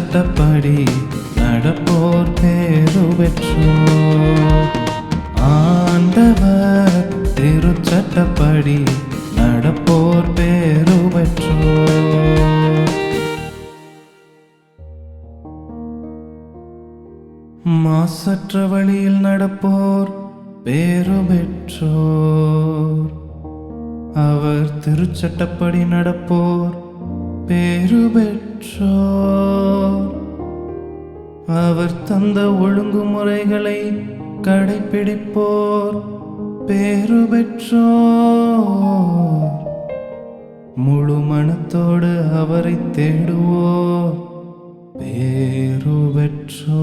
சட்டப்படி நடப்போர் பேரு பெற்றோர். ஆண்டவர் திருச்சட்டப்படி நடப்போர் பேரு பெற்றோர். மாசற்ற வழியில் நடப்போர் பேரு பெற்றோர். அவர் திருச்சட்டப்படி நடப்போர் பேரு அவர் தந்த ஒழுங்குமுறைகளை கடைபிடிப்போர் பேரு பெற்றோர் முழு மனத்தோடு அவரை தேடுவோர். பேரு பெற்றோர்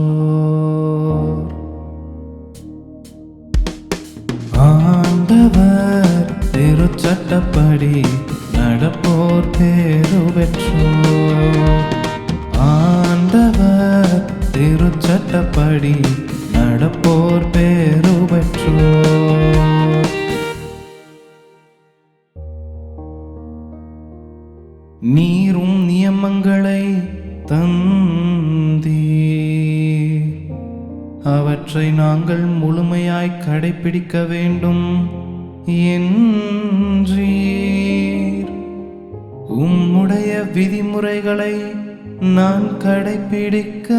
ஆண்டவர் திருச்சட்டப்படி நடப்போர் பேர். பெற்றோர். ஆண்டவர் திருச்சட்டப்படி நடப்போர் பேரு பெற்றோர். நீரும் நியமங்களை தந்தீ அவற்றை நாங்கள் முழுமையாய் கடைபிடிக்க வேண்டும் என் விதிமுறைகளை நான் கடைபிடிக்க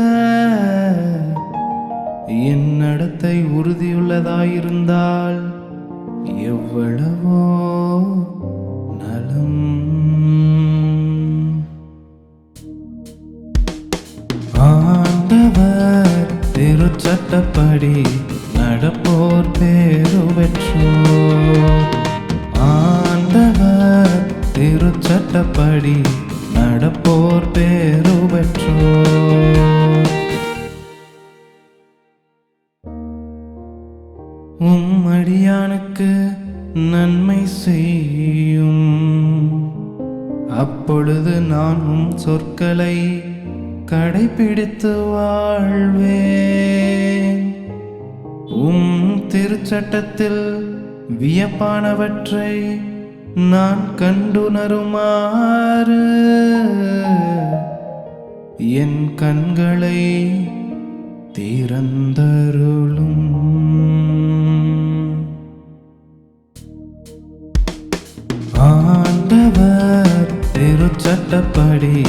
என் நடத்தை உறுதியுள்ளதாயிருந்தால் எவ்வளவோ நலம். ஆண்டவர் திருச்சட்டப்படி நடப்போர் பேரு பெற்றோர் ஆண்டவர் திருச்சட்டப்படி உம் அடியானுக்கு நன்மை செய்யும். அப்பொழுது நான் உம் சொற்களை கடைபிடித்து வாழ்வேன். உம் திருச்சட்டத்தில் வியப்பானவற்றை நான் கண்டுணருமாறு. என் கண்களை கட்டப்படி.